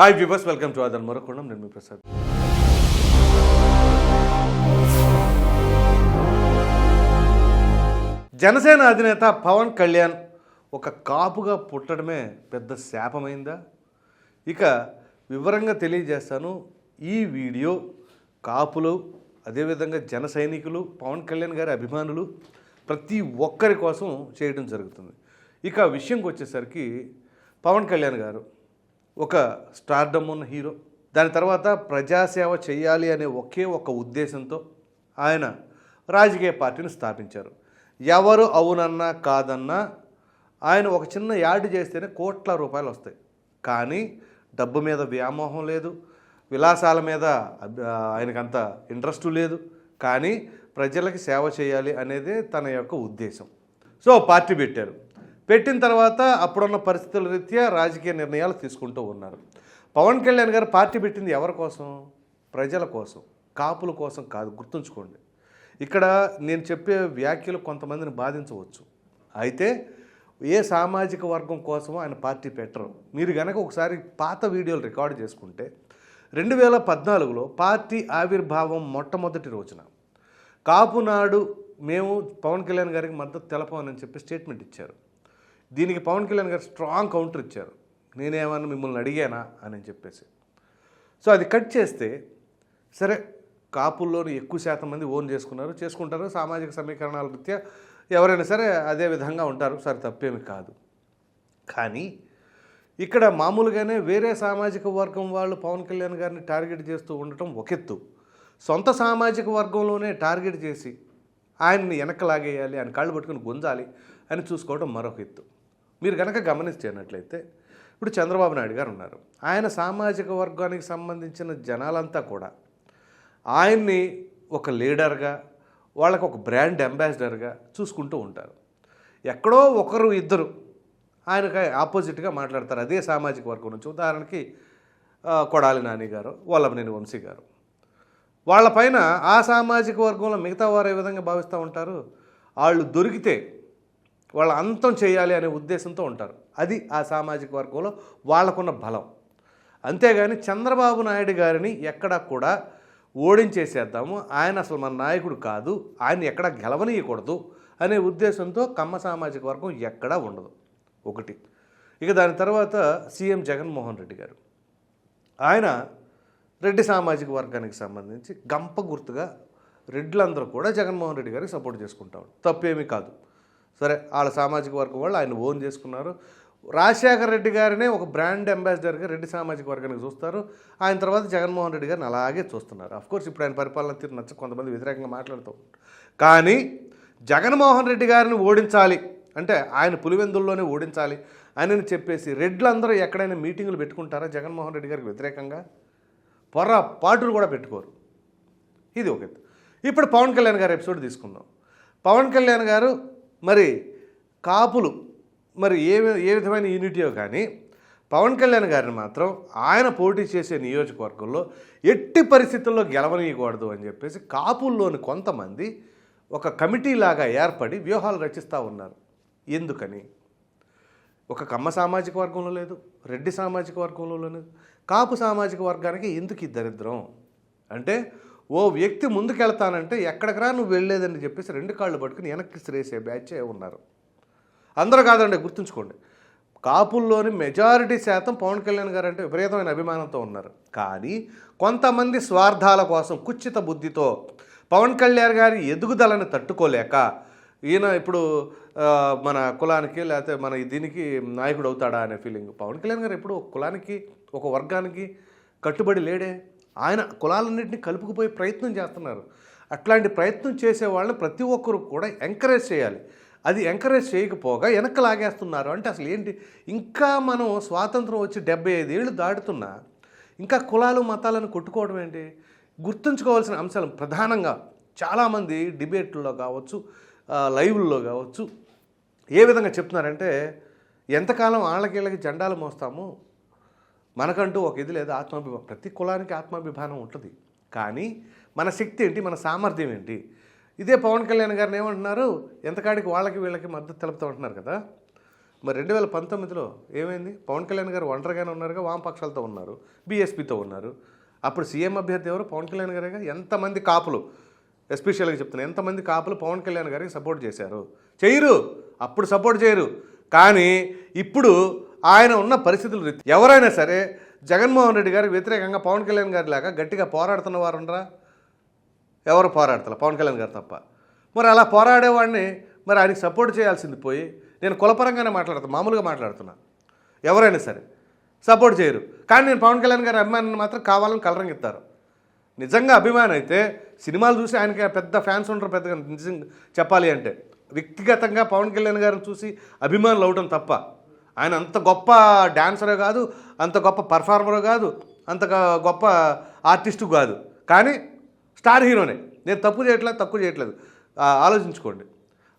Hi viewers welcome to అదన్ మరొకొండం నేను మీ ప్రసాద్. జనసేన అధినేత పవన్ కళ్యాణ్ ఒక కాపుగా పుట్టడమే పెద్ద శాపమైందా? ఇక వివరంగా తెలియజేస్తాను. ఈ వీడియో కాపులు అదేవిధంగా జన సైనికులు పవన్ కళ్యాణ్ గారి అభిమానులు ప్రతి ఒక్కరి కోసం చేయడం జరుగుతుంది. ఇక విషయంకి వచ్చేసరికి పవన్ కళ్యాణ్ గారు ఒక స్టార్డమ్ ఉన్న హీరో. దాని తర్వాత ప్రజాసేవ చేయాలి అనే ఒకే ఒక ఉద్దేశంతో ఆయన రాజకీయ పార్టీని స్థాపించారు. ఎవరు అవునన్నా కాదన్నా ఆయన ఒక చిన్న యాడ్ చేస్తేనే కోట్ల రూపాయలు వస్తాయి. కానీ డబ్బు మీద వ్యామోహం లేదు. విలాసాల మీద ఆయనకంత ఇంట్రెస్ట్ లేదు. కానీ ప్రజలకి సేవ చేయాలి అనేదే తన యొక్క ఉద్దేశం. సో పార్టీ పెట్టారు. పెట్టిన తర్వాత అప్పుడున్న పరిస్థితుల రీత్యా రాజకీయ నిర్ణయాలు తీసుకుంటూ ఉన్నారు. పవన్ కళ్యాణ్ గారు పార్టీ పెట్టింది ఎవరి కోసం? ప్రజల కోసం. కాపుల కోసం కాదు గుర్తుంచుకోండి. ఇక్కడ నేను చెప్పే వ్యాఖ్యలు కొంతమందిని బాధించవచ్చు. అయితే ఏ సామాజిక వర్గం కోసమో ఆయన పార్టీ పెట్టరు. మీరు కనుక ఒకసారి పాత వీడియోలు రికార్డు చేసుకుంటే రెండు వేల పద్నాలుగులో పార్టీ ఆవిర్భావం మొట్టమొదటి రోజున కాపునాడు మేము పవన్ కళ్యాణ్ గారికి మద్దతు తెలపమని చెప్పి స్టేట్మెంట్ ఇచ్చారు. దీనికి పవన్ కళ్యాణ్ గారు స్ట్రాంగ్ కౌంటర్ ఇచ్చారు. నేనేమన్నా మిమ్మల్ని అడిగానా అని చెప్పేసి. సో అది కట్ చేస్తే సరే కాపుల్లోని ఎక్కువ శాతం మంది ఓన్ చేసుకున్నారు చేసుకుంటారు. సామాజిక సమీకరణాల రీత్యా ఎవరైనా సరే అదే విధంగా ఉంటారు. సరే తప్పేమి కాదు. కానీ ఇక్కడ మామూలుగానే వేరే సామాజిక వర్గం వాళ్ళు పవన్ కళ్యాణ్ గారిని టార్గెట్ చేస్తూ ఉండటం ఒక ఎత్తు. సొంత సామాజిక వర్గంలోనే టార్గెట్ చేసి ఆయన్ని వెనక్కి లాగేయాలి ఆయన కాళ్ళు పట్టుకుని గుంజాలి అని చూసుకోవడం మరొక ఎత్తు. మీరు కనుక గమనించేనట్లయితే ఇప్పుడు చంద్రబాబు నాయుడు గారు ఉన్నారు. ఆయన సామాజిక వర్గానికి సంబంధించిన జనాలంతా కూడా ఆయన్ని ఒక లీడర్గా వాళ్ళకు ఒక బ్రాండ్ అంబాసిడర్గా చూసుకుంటూ ఉంటారు. ఎక్కడో ఒకరు ఇద్దరు ఆయనకి ఆపోజిట్గా మాట్లాడతారు. అదే సామాజిక వర్గం నుంచి. ఉదాహరణకి కొడాలి నాని గారు వల్లభనేని వంశీ గారు. వాళ్ళపైన ఆ సామాజిక వర్గంలో మిగతా వారు ఏ విధంగా భావిస్తూ ఉంటారు? వాళ్ళు దొరికితే వాళ్ళ అంతం చేయాలి అనే ఉద్దేశంతో ఉంటారు. అది ఆ సామాజిక వర్గంలో వాళ్ళకున్న బలం. అంతేగాని చంద్రబాబు నాయుడు గారిని ఎక్కడా కూడా ఓడించేసేద్దాము. ఆయన అసలు మన నాయకుడు కాదు. ఆయన ఎక్కడా గెలవనీయకూడదు అనే ఉద్దేశంతో కమ్మ సామాజిక వర్గం ఎక్కడా ఉండదు. ఒకటి. ఇక దాని తర్వాత సీఎం జగన్మోహన్ రెడ్డి గారు. ఆయన రెడ్డి సామాజిక వర్గానికి సంబంధించి గంప గుర్తుగా రెడ్లందరూ కూడా జగన్మోహన్ రెడ్డి గారికి సపోర్ట్ చేసుకుంటారు తప్పేమీ కాదు. సరే వాళ్ళ సామాజిక వర్గం వాళ్ళు ఆయన ఓన్ చేసుకున్నారు. రాజశేఖర రెడ్డి గారినే ఒక బ్రాండ్ అంబాసిడర్గా రెడ్డి సామాజిక వర్గానికి చూస్తారు. ఆయన తర్వాత జగన్మోహన్ రెడ్డి గారిని అలాగే చూస్తున్నారు. కోర్స్ ఇప్పుడు ఆయన పరిపాలన తీరు నచ్చ కొంతమంది వ్యతిరేకంగా మాట్లాడుతూ ఉంటారు. కానీ జగన్మోహన్ రెడ్డి గారిని ఓడించాలి అంటే ఆయన పులివెందుల్లోనే ఓడించాలి అని చెప్పేసి రెడ్లందరూ ఎక్కడైనా మీటింగులు పెట్టుకుంటారా జగన్మోహన్ రెడ్డి గారికి వ్యతిరేకంగా? పొరపాటులు కూడా పెట్టుకోరు. ఇది ఒక ఇప్పుడు పవన్ కళ్యాణ్ గారి ఎపిసోడ్ తీసుకుందాం. పవన్ కళ్యాణ్ గారు మరి కాపులు మరి ఏ ఏ విధమైన యూనిటీయో కానీ పవన్ కళ్యాణ్ గారిని మాత్రం ఆయన పోటీ చేసే నియోజకవర్గంలో ఎట్టి పరిస్థితుల్లో గెలవనీయకూడదు అని చెప్పేసి కాపుల్లోని కొంతమంది ఒక కమిటీ లాగా ఏర్పడి వ్యూహాలు రచిస్తూ ఉన్నారు. ఎందుకని? ఒక కమ్మ సామాజిక వర్గంలో లేదు రెడ్డి సామాజిక వర్గంలో లేదు. కాపు సామాజిక వర్గానికి ఎందుకు ఈ దరిద్రం? అంటే ఓ వ్యక్తి ముందుకెళ్తానంటే ఎక్కడికి రా నువ్వు వెళ్ళలేదని చెప్పేసి రెండు కాళ్ళు పట్టుకుని వెనక్కి శ్రేసే బ్యాచే ఉన్నారు. అందరూ కాదండి గుర్తుంచుకోండి. కాపుల్లోని మెజారిటీ శాతం పవన్ కళ్యాణ్ గారు అంటే విపరీతమైన అభిమానంతో ఉన్నారు. కానీ కొంతమంది స్వార్థాల కోసం కుచ్చిత బుద్ధితో పవన్ కళ్యాణ్ గారి ఎదుగుదలను తట్టుకోలేక ఈయన ఇప్పుడు మన కులానికి లేకపోతే మన దీనికి నాయకుడు అవుతాడా అనే ఫీలింగ్. పవన్ కళ్యాణ్ గారు ఎప్పుడు ఒక కులానికి ఒక వర్గానికి కట్టుబడి లేడే. ఆయన కులాలన్నింటినీ కలుపుకుపోయే ప్రయత్నం చేస్తున్నారు. అట్లాంటి ప్రయత్నం చేసే వాళ్ళని ప్రతి ఒక్కరు కూడా ఎంకరేజ్ చేయాలి. అది ఎంకరేజ్ చేయకపోగా వెనక్కి లాగేస్తున్నారు. అంటే అసలు ఏంటి? ఇంకా మనం స్వాతంత్రం వచ్చి డెబ్బై ఐదు ఏళ్ళు దాటుతున్నా ఇంకా కులాలు మతాలను కొట్టుకోవడం ఏంటి? గుర్తుంచుకోవాల్సిన అంశాలు ప్రధానంగా చాలామంది డిబేట్లో కావచ్చు లైవ్ల్లో కావచ్చు ఏ విధంగా చెప్తున్నారంటే ఎంతకాలం వాళ్ళకి వీళ్ళకి జెండాలు మోస్తాము? మనకంటూ ఒక ఇది లేదు ఆత్మాభిమానం ప్రతి కులానికి ఆత్మాభిమానం ఉంటుంది. కానీ మన శక్తి ఏంటి మన సామర్థ్యం ఏంటి? ఇదే పవన్ కళ్యాణ్ గారిని ఏమంటున్నారు? ఎంతకాడికి వాళ్ళకి వీళ్ళకి మద్దతు తెలుపుతూ ఉంటున్నారు కదా? మరి రెండు వేల పంతొమ్మిదిలో ఏమైంది? పవన్ కళ్యాణ్ గారు ఒంటరిగానే ఉన్నారుగా వామపక్షాలతో ఉన్నారు బీఎస్పీతో ఉన్నారు. అప్పుడు సీఎం అభ్యర్థి ఎవరు? పవన్ కళ్యాణ్ గారేగా? ఎంతమంది కాపులు? ఎస్పెషల్గా చెప్తున్నా ఎంతమంది కాపులు పవన్ కళ్యాణ్ గారికి సపోర్ట్ చేశారు? చేయరు. అప్పుడు సపోర్ట్ చేయరు. కానీ ఇప్పుడు ఆయన ఉన్న పరిస్థితులు ఎవరైనా సరే జగన్మోహన్ రెడ్డి గారికి వ్యతిరేకంగా పవన్ కళ్యాణ్ గారి లాగా గట్టిగా పోరాడుతున్న వారు ఉండరా ఎవరు పోరాడతారు పవన్ కళ్యాణ్ గారు తప్ప. మరి అలా పోరాడేవాడిని మరి ఆయనకి సపోర్ట్ చేయాల్సింది పోయి నేను కులపరంగానే మాట్లాడుతాను మామూలుగా మాట్లాడుతున్నా. ఎవరైనా సరే సపోర్ట్ చేయరు. కానీ నేను పవన్ కళ్యాణ్ గారి అభిమానాన్ని మాత్రం కావాలని కలరంగిస్తారు నిజంగా అభిమానం అయితే సినిమాలు చూసి ఆయనకి పెద్ద ఫ్యాన్స్ ఉంటారు పెద్దగా నిజంగా చెప్పాలి అంటే. వ్యక్తిగతంగా పవన్ కళ్యాణ్ గారిని చూసి అభిమానులు అవడం తప్ప. ఆయన అంత గొప్ప డాన్సరే కాదు అంత గొప్ప పర్ఫార్మర్ కాదు అంత గొప్ప ఆర్టిస్టు కాదు. కానీ స్టార్ హీరోనే. నేను తప్పు చేయట్లేదు తక్కువ చేయట్లేదు. ఆలోచించుకోండి.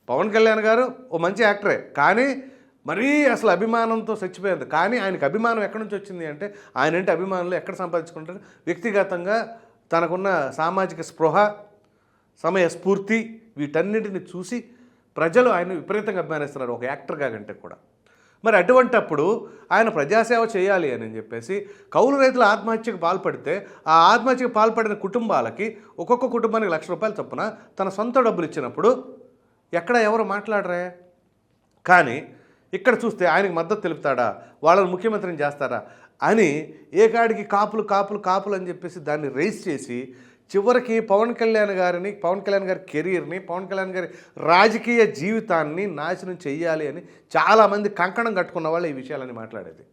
పవన్ కళ్యాణ్ గారు ఓ మంచి యాక్టరే. కానీ మరీ అసలు అభిమానంతో చచ్చిపోయింది కానీ ఆయనకు అభిమానం ఎక్కడి నుంచి వచ్చింది అంటే ఆయన అంటే అభిమానులు ఎక్కడ సంపాదించుకుంటారు? వ్యక్తిగతంగా తనకున్న సామాజిక స్పృహ సమయ స్ఫూర్తి వీటన్నిటిని చూసి ప్రజలు ఆయన విపరీతంగా అభిమానిస్తున్నారు ఒక యాక్టర్గా కంటే కూడా. మరి అటువంటప్పుడు ఆయన ప్రజాసేవ చేయాలి అని చెప్పేసి కౌలు రైతుల ఆత్మహత్యకు పాల్పడితే ఆ ఆత్మహత్యకు పాల్పడిన కుటుంబాలకి ఒక్కొక్క కుటుంబానికి లక్ష రూపాయలు చొప్పున తన సొంత డబ్బులు ఇచ్చినప్పుడు ఎక్కడ ఎవరు మాట్లాడరే? కానీ ఇక్కడ చూస్తే ఆయనకి మద్దతు తెలుపుతాడా? వాళ్ళని ముఖ్యమంత్రిని చేస్తారా? అని ఏ కాడికి కాపులు కాపులు కాపులు అని చెప్పేసి దాన్ని రైస్ చేసి చివరికి పవన్ కళ్యాణ్ గారిని పవన్ కళ్యాణ్ గారి కెరీర్ని పవన్ కళ్యాణ్ గారి రాజకీయ జీవితాన్ని నాశనం చెయ్యాలి అని చాలామంది కంకణం కట్టుకున్న వాళ్ళు ఈ విషయాలని మాట్లాడేది.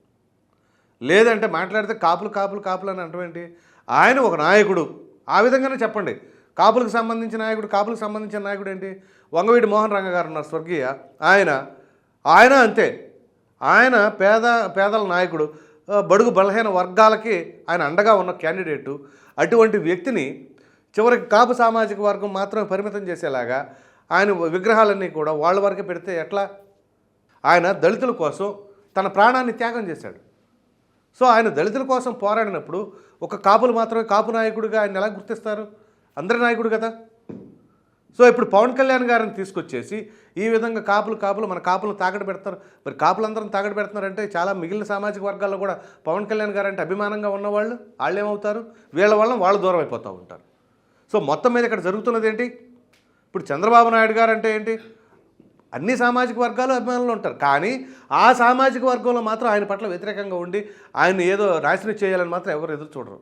లేదంటే మాట్లాడితే కాపులు కాపులు కాపులు అని అంటమేంటి ఆయన ఒక నాయకుడు. ఆ విధంగానే చెప్పండి. కాపులకు సంబంధించిన నాయకుడు కాపులకు సంబంధించిన నాయకుడు ఏంటి? వంగవీడి మోహన్ రంగ గారు ఉన్నారు స్వర్గీయ. ఆయన ఆయన అంతే. ఆయన పేద పేదల నాయకుడు. బడుగు బలహీన వర్గాలకి ఆయన అండగా ఉన్న క్యాండిడేటు. అటువంటి వ్యక్తిని చివరికి కాపు సామాజిక వర్గం మాత్రమే పరిమితం చేసేలాగా ఆయన విగ్రహాలన్నీ కూడా వాళ్ళ వరకు పెడితే ఎట్లా? ఆయన దళితుల కోసం తన ప్రాణాన్ని త్యాగం చేశాడు. సో ఆయన దళితుల కోసం పోరాడినప్పుడు ఒక కాపులు మాత్రమే కాపు నాయకుడిగా ఆయన ఎలా గుర్తిస్తారు? అందరి నాయకుడు కదా. సో ఇప్పుడు పవన్ కళ్యాణ్ గారిని తీసుకొచ్చేసి ఈ విధంగా కాపులు కాపులు మన కాపులను తాగడ పెడతారు. మరి కాపులందరం తాగడ పెడుతున్నారంటే చాలా మిగిలిన సామాజిక వర్గాల్లో కూడా పవన్ కళ్యాణ్ గారు అంటే అభిమానంగా ఉన్నవాళ్ళు వాళ్ళు ఏమవుతారు వీళ్ళ వల్ల వాళ్ళు దూరం అయిపోతూ ఉంటారు. సో మొత్తం మీద ఇక్కడ జరుగుతున్నది ఏంటి? ఇప్పుడు చంద్రబాబు నాయుడు గారు అంటే ఏంటి? అన్ని సామాజిక వర్గాలు అభిమానులు ఉంటారు. కానీ ఆ సామాజిక వర్గంలో మాత్రం ఆయన పట్ల వ్యతిరేకంగా ఉండి ఆయన ఏదో నాశనం చేయాలని మాత్రం ఎవరు ఎదురు చూడరు.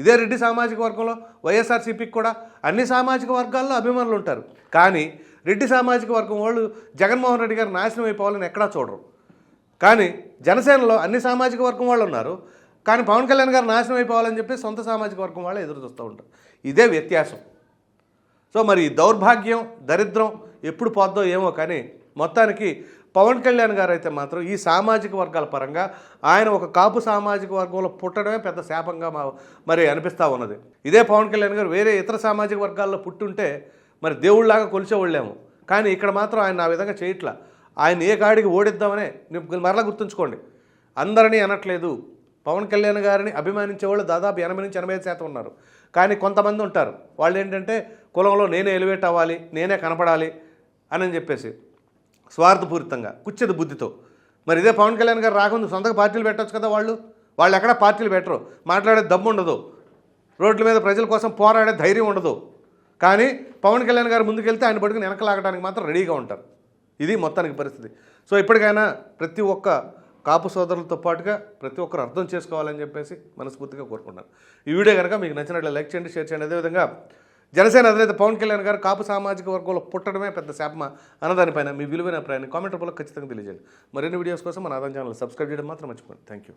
ఇదే రెడ్డి సామాజిక వర్గంలో వైఎస్ఆర్సీపీకి కూడా అన్ని సామాజిక వర్గాల్లో అభిమానులు ఉంటారు. కానీ రెడ్డి సామాజిక వర్గం వాళ్ళు జగన్మోహన్ రెడ్డి గారు నాశనం అయిపోవాలని ఎక్కడా చూడరు. కానీ జనసేనలో అన్ని సామాజిక వర్గం వాళ్ళు ఉన్నారు. కానీ పవన్ కళ్యాణ్ గారు నాశనం అయిపోవాలని చెప్పి సొంత సామాజిక వర్గం వాళ్ళు ఎదురు చూస్తూ ఉంటారు. ఇదే వ్యత్యాసం. సో మరి దౌర్భాగ్యం దరిద్రం ఎప్పుడు పోద్దో ఏమో కానీ మొత్తానికి పవన్ కళ్యాణ్ గారు అయితే మాత్రం ఈ సామాజిక వర్గాల పరంగా ఆయన ఒక కాపు సామాజిక వర్గంలో పుట్టడమే పెద్ద శాపంగా మా మరి అనిపిస్తూ ఉన్నది. ఇదే పవన్ కళ్యాణ్ గారు వేరే ఇతర సామాజిక వర్గాల్లో పుట్టుంటే మరి దేవుళ్ళలాగా కొలిచేవాళ్ళేమో. కానీ ఇక్కడ మాత్రం ఆయన ఆ విధంగా చేయట్లా. ఆయన ఏ గాడికి ఓడిద్దామనే మరలా గుర్తుంచుకోండి. అందరినీ అనట్లేదు. పవన్ కళ్యాణ్ గారిని అభిమానించే వాళ్ళు దాదాపు ఎనభై నుంచి ఎనభై ఐదు శాతం ఉన్నారు. కానీ కొంతమంది ఉంటారు. వాళ్ళు ఏంటంటే కులంలో నేనే ఎలివేట్ అవ్వాలి నేనే కనపడాలి అని చెప్పేసి. స్వార్థపూరితంగా కుచ్చది బుద్ధితో. మరి ఇదే పవన్ కళ్యాణ్ గారు రాకముందు సొంతగా పార్టీలు పెట్టొచ్చు కదా వాళ్ళు? వాళ్ళు ఎక్కడ పార్టీలు పెట్టరు. మాట్లాడే దమ్ము ఉండదు. రోడ్ల మీద ప్రజల కోసం పోరాడే ధైర్యం ఉండదు. కానీ పవన్ కళ్యాణ్ గారు ముందుకెళ్తే ఆయన పట్టుకుని వెనకలాగడానికి మాత్రం రెడీగా ఉంటారు. ఇది మొత్తానికి పరిస్థితి. సో ఇప్పటికైనా ప్రతి ఒక్క కాపు సోదరులతో పాటుగా ప్రతి ఒక్కరు అర్థం చేసుకోవాలని చెప్పేసి మనస్ఫూర్తిగా కోరుకుంటున్నాను. ఈ వీడియో కనుక మీకు నచ్చినట్లు లైక్ చేయండి షేర్ చేయండి. అదేవిధంగా జనసేన అధినేత పవన్ కళ్యాణ్ గారు కాపు సామాజిక వర్గంలో పుట్టడమే పెద్ద శాపమా అన్నదానిపైన మీ విలువైన అభిప్రాయాన్ని కామెంట్ రూపంలో ఖచ్చితంగా తెలియజేయండి. మరిన్ని వీడియోస్ కోసం మన ఆదాయం ఛానల్ సబ్స్క్రైబ్ చేయడం మాత్రం మర్చిపోండి థ్యాంక్ యూ